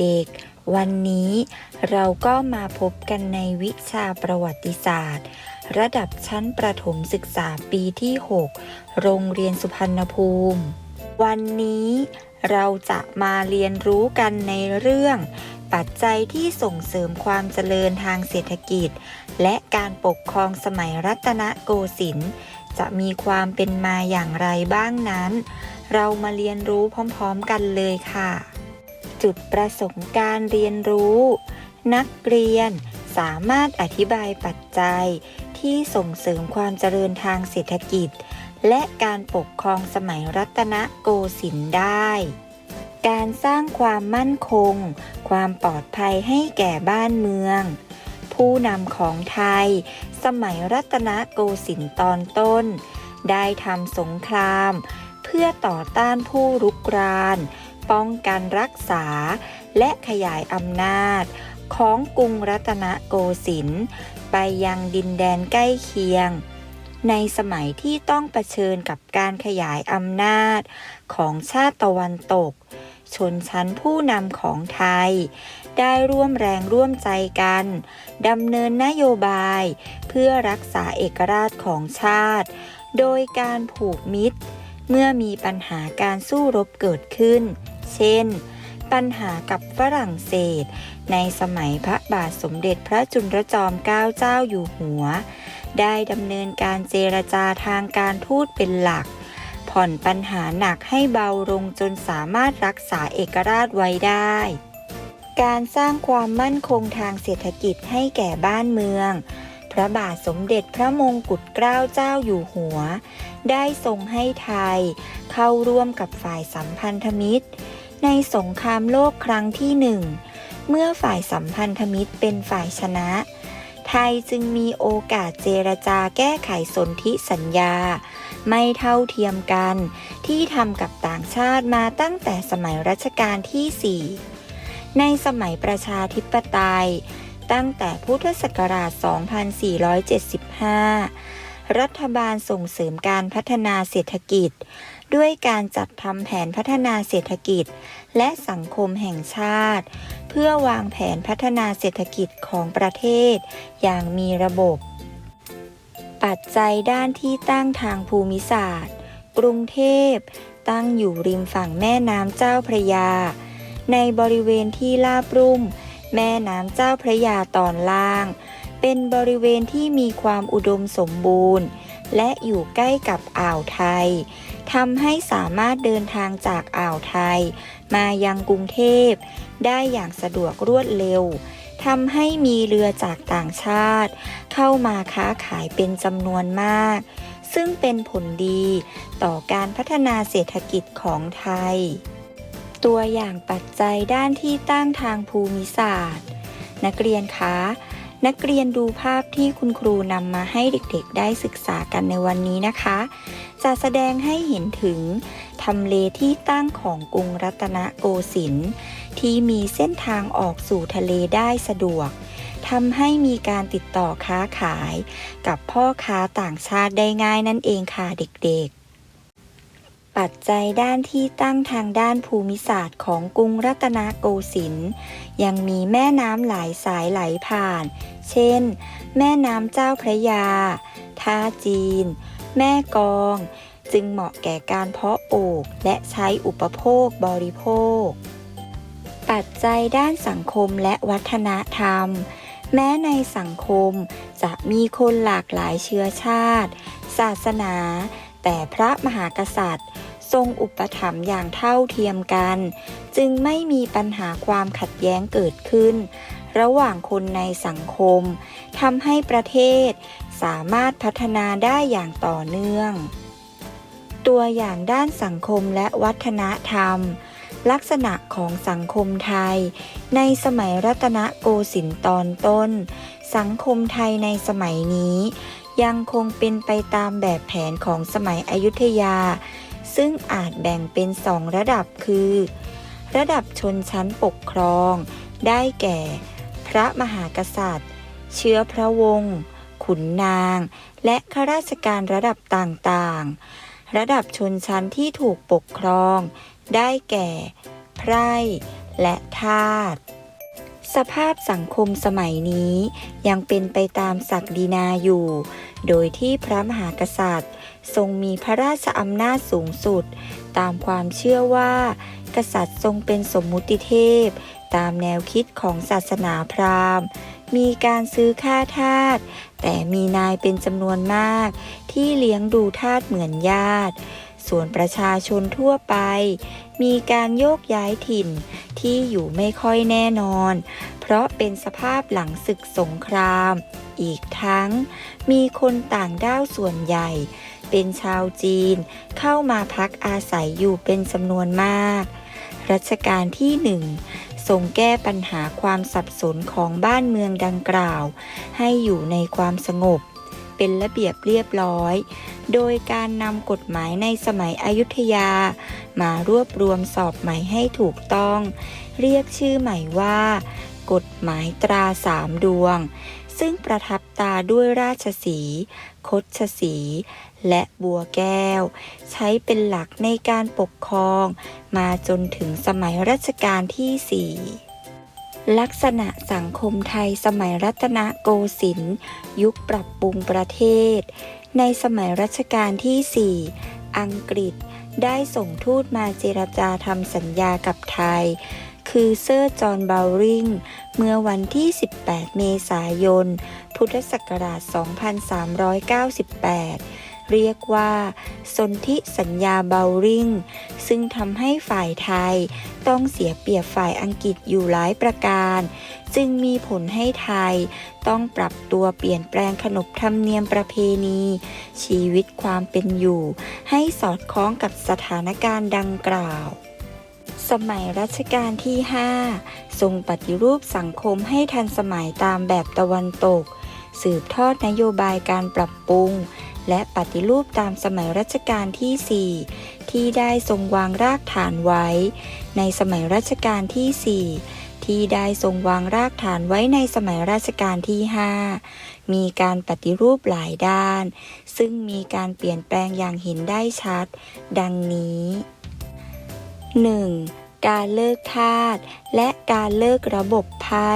เด็กๆ วันนี้เราก็มาพบกันในวิชาประวัติศาสตร์ ระดับชั้นประถมศึกษาปีที่ 6 โรงเรียนสุพรรณภูมิ วันนี้เราจะมาเรียนรู้กันในเรื่อง ปัจจัยที่ส่งเสริมความเจริญทางเศรษฐกิจ และการปกครองสมัยรัตนโกสินทร์จะมีความเป็นมาอย่างไรบ้างนั้น เรามาเรียนรู้พร้อมๆกันเลยค่ะ จุดประสงค์การเรียนรู้ นักเรียนสามารถอธิบายปัจจัย ที่ส่งเสริมความเจริญทางเศรษฐกิจ และการปกครองสมัยรัตนโกสินทร์ได้ การสร้างความมั่นคง ความปลอดภัยให้แก่บ้านเมือง ผู้นำของไทย สมัยรัตนโกสินทร์ตอนต้น ได้ทำสงคราม เพื่อต่อต้านผู้รุกราน ป้องกันรักษา และขยายอำนาจ ของกรุงรัตนโกสินทร์ไปยังดินแดนใกล้เคียง ในสมัยที่ต้องเผชิญกับการขยายอำนาจ ของชาติตะวันตก ชนชั้นผู้นำของไทย ได้ร่วมแรงร่วมใจกันดำเนินนโยบาย เพื่อรักษาเอกราชของชาติ โดยการผูกมิตร เมื่อมีปัญหาการสู้รบเกิดขึ้น เช่น ปัญหากับฝรั่งเศส ในสมัยพระบาทสมเด็จพระจุลจอมเกล้าเจ้าอยู่หัว ได้ดำเนินการเจรจาทางการทูตเป็นหลัก ผ่อนปัญหาหนักให้เบาลงจนสามารถรักษาเอกราชไว้ได้ การสร้างความมั่นคงทางเศรษฐกิจให้แก่บ้านเมืองพระบาทสมเด็จพระมงกุฎเกล้าเจ้าอยู่หัว ได้ทรงให้ไทย เข้าร่วมกับฝ่ายสัมพันธมิตร ในสงครามโลกครั้งที่หนึ่งเมื่อฝ่ายสัมพันธมิตรเป็นฝ่ายชนะ ไทยจึงมีโอกาสเจรจาแก้ไขสนธิสัญญา ไม่เท่าเทียมกัน ที่ทำกับต่างชาติมาตั้งแต่สมัยรัชกาลที่ 4 ในสมัยประชาธิปไตย ตั้งแต่พุทธศักราช 2475 รัฐบาลส่งเสริมการพัฒนาเศรษฐกิจ ด้วยการจัดทำแผนพัฒนาเศรษฐกิจ และสังคมแห่งชาติ เพื่อวางแผนพัฒนาเศรษฐกิจของประเทศ อย่างมีระบบ ปัจจัยด้านที่ตั้งทางภูมิศาสตร์ กรุงเทพ ตั้งอยู่ริมฝั่งแม่น้ำเจ้าพระยา ในบริเวณที่ลาบรุ่ม แม่น้ำเจ้าพระยาตอนล่าง เป็นบริเวณที่มีความอุดมสมบูรณ์ และอยู่ใกล้กับอ่าวไทยทำให้สามารถเดินทางจากอ่าวไทย มายังกรุงเทพ ได้อย่างสะดวกรวดเร็วทำให้มีเรือจากต่างชาติ เข้ามาค้าขายเป็นจำนวนมาก ซึ่งเป็นผลดีต่อการพัฒนาเศรษฐกิจของไทย ตัวอย่างปัจจัยด้านที่ตั้งทางภูมิศาสตร์ นักเรียนคะ นักเรียนดูภาพที่คุณครูนำมาให้เด็กๆ ได้ศึกษากันในวันนี้นะคะ จะแสดงให้เห็นถึงทำเลที่ตั้งของกรุงรัตนโกสินทร์ที่มีเส้นทางออกสู่ทะเลได้สะดวกทำให้มีการติดต่อค้าขาย กับพ่อค้าต่างชาติได้ง่ายนั่นเองค่ะเด็กๆ ปัจจัยด้านที่ตั้งทางด้านภูมิศาสตร์ของกรุงรัตนโกสินทร์ยังมีแม่น้ำหลายสายไหลผ่าน เช่น แม่น้ำเจ้าพระยา ท่าจีน แม่กอง จึงเหมาะแก่การเพาะปลูกและใช้อุปโภคบริโภค ปัจจัยด้านสังคมและวัฒนธรรม แม้ในสังคมจะมีคนหลากหลายเชื้อชาติ ศาสนาแต่พระมหากษัตริย์ ทรงอุปถัมภ์อย่างเท่าเทียมกัน จึงไม่มีปัญหาความขัดแย้งเกิดขึ้น ระหว่างคนในสังคมทำให้ประเทศสามารถพัฒนาได้อย่างต่อเนื่อง ตัวอย่างด้านสังคมและวัฒนธรรม ลักษณะของสังคมไทย ในสมัยรัตนโกสินทร์ตอนต้น สังคมไทยในสมัยนี้ ยังคงเป็นไปตามแบบแผนของสมัยอยุธยา ซึ่งอาจแบ่งเป็นสองระดับคือ ระดับชนชั้นปกครอง ได้แก่ พระมหากษัตริย์ เชื้อพระวงศ์ขุนนาง และข้าราชการระดับต่างๆ ระดับชนชั้นที่ถูกปกครอง ได้แก่ ไพร่และทาสสภาพสังคมสมัยนี้ยังเป็นไปตามศักดินาอยู่ โดยที่พระมหากษัตริย์ ทรงมีพระราชอำนาจสูงสุด ตามความเชื่อว่า กษัตริย์ทรงเป็นสมมุติเทพ ตามแนวคิดของศาสนาพราหมณ์ มีการซื้อค่าทาสแต่มีนายเป็นจำนวนมาก ที่เลี้ยงดูทาสเหมือนญาติ ส่วนประชาชนทั่วไป มีการโยกย้ายถิ่นที่อยู่ไม่ค่อยแน่นอน เพราะเป็นสภาพหลังศึกสงคราม อีกทั้งมีคนต่างด้าวส่วนใหญ่ เป็นชาวจีนเข้ามาพักอาศัยอยู่เป็นจำนวนมาก รัชกาลที่หนึ่งทรงแก้ปัญหาความสับสนของบ้านเมืองดังกล่าว ให้อยู่ในความสงบ เป็นระเบียบเรียบร้อย โดยการนำกฎหมายในสมัยอยุธยา มารวบรวมสอบใหม่ให้ถูกต้อง เรียกชื่อใหม่ว่า กฎหมายตราสามดวง ซึ่งประทับตาด้วยราชสี คดชสี และบัวแก้ว ใช้เป็นหลักในการปกครอง มาจนถึงสมัยรัชกาลที่สี่ลักษณะสังคมไทยสมัยรัตนโกสินทร์ยุคปรับปรุงประเทศ ในสมัยรัชกาลที่ 4 อังกฤษได้ส่งทูตมาเจรจาทำสัญญากับไทย คือเซอร์จอห์นบาวริง เมื่อวันที่ 18 เมษายน พุทธศักราช 2398 เรียกว่า สนธิสัญญาเบลริง ซึ่งทำให้ฝ่ายไทยต้องเสียเปรียบฝ่ายอังกฤษอยู่หลายประการ จึงมีผลให้ไทยต้องปรับตัวเปลี่ยนแปลงขนบธรรมเนียมประเพณี ชีวิตความเป็นอยู่ ให้สอดคล้องกับสถานการณ์ดังกล่าว สมัยรัชกาลที่ 5 ทรงปฏิรูปสังคมให้ทันสมัยตามแบบตะวันตก สืบทอดนโยบายการปรับปรุง และปฏิรูปตามสมัยรัชกาลที่ 4 ที่ได้ทรงวางรากฐานไว้ ในสมัยรัชกาลที่ 4 ที่ได้ทรงวางรากฐานไว้ในสมัยรัชกาลที่ 5 มีการปฏิรูปหลายด้าน ซึ่งมีการเปลี่ยนแปลงอย่างเห็นได้ชัด ดังนี้ 1. การเลิกทาสและการเลิกระบบไพ่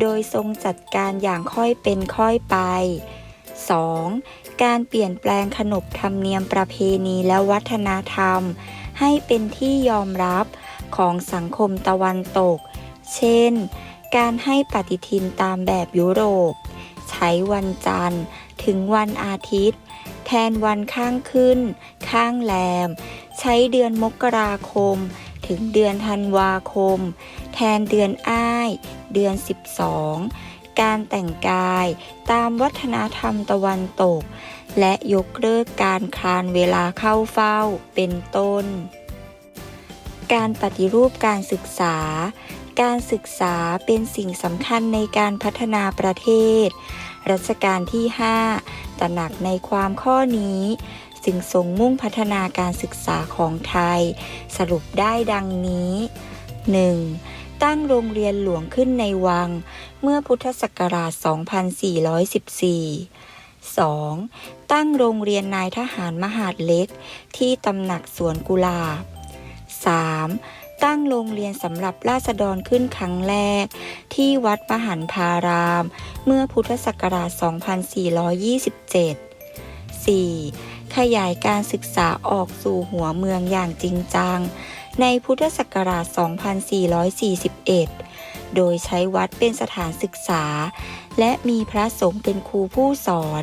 โดยทรงจัดการอย่างค่อยเป็นค่อยไป 2. การเปลี่ยนแปลงขนบธรรมเนียมประเพณีและวัฒนธรรม ให้เป็นที่ยอมรับของสังคมตะวันตก เช่น การให้ปฏิทินตามแบบยุโรป ใช้วันจันทร์ ถึงวันอาทิตย์ แทนวันข้างขึ้น ข้างแรม ใช้เดือนมกราคม ถึงเดือนธันวาคม แทนเดือนอ้าย เดือน 12 การแต่งกายตามวัฒนธรรมตะวันตก และยกเลิกการคลานเวลาเข้าเฝ้าเป็นต้น การปฏิรูปการศึกษา การศึกษาเป็นสิ่งสำคัญในการพัฒนาประเทศ รัชกาลที่ 5ตระหนักในความข้อนี้ จึงทรงมุ่งพัฒนาการศึกษาของไทย สรุปได้ดังนี้ 1. ตั้งโรงเรียนหลวงขึ้นในวัง เมื่อพุทธศักราช 2414 2. ตั้งโรงเรียนนายทหารมหาดเล็ก ที่ตำหนักสวนกุหลาบ 3. ตั้งโรงเรียนสำหรับราษฎรขึ้นครั้งแรก ที่วัดมหันพาราม เมื่อพุทธศักราช 2427 4. ขยายการศึกษาออกสู่หัวเมืองอย่างจริงจัง ในพุทธศักราช 2441 โดยใช้วัดเป็นสถานศึกษา และมีพระสงฆ์เป็นครูผู้สอน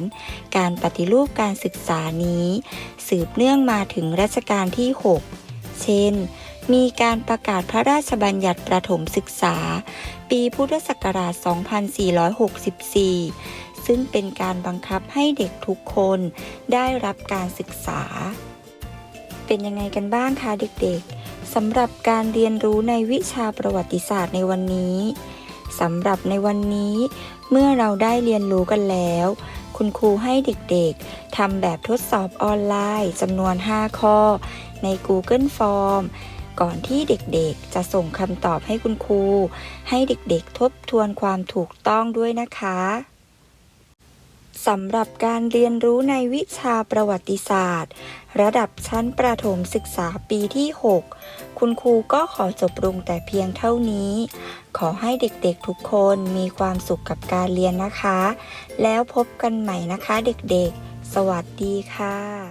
การปฏิรูปการศึกษานี้ สืบเนื่องมาถึงรัชกาลที่ 6 เช่น มีการประกาศพระราชบัญญัติประถมศึกษา ปีพุทธศักราช 2464 ซึ่งเป็นการบังคับให้เด็กทุกคนได้รับการศึกษา เป็นยังไงกันบ้างคะเด็กๆสำหรับการเรียนรู้ในวิชาประวัติศาสตร์ในวันนี้สำหรับในวันนี้ เมื่อเราได้เรียนรู้กันแล้ว คุณครูให้เด็กๆทำแบบทดสอบออนไลน์จำนวน 5 ข้อ ใน Google Form ก่อนที่เด็กๆ จะส่งคำตอบให้คุณครู ให้เด็กๆ ทบทวนความถูกต้องด้วยนะคะ สำหรับการเรียนรู้ในวิชาประวัติศาสตร์ ระดับชั้นประถมศึกษาปีที่ 6 คุณครูก็ขอจบลงแต่เพียงเท่านี้ ขอให้เด็กๆทุกคนมีความสุขกับการเรียนนะคะ แล้วพบกันใหม่นะคะเด็กๆ สวัสดีค่ะ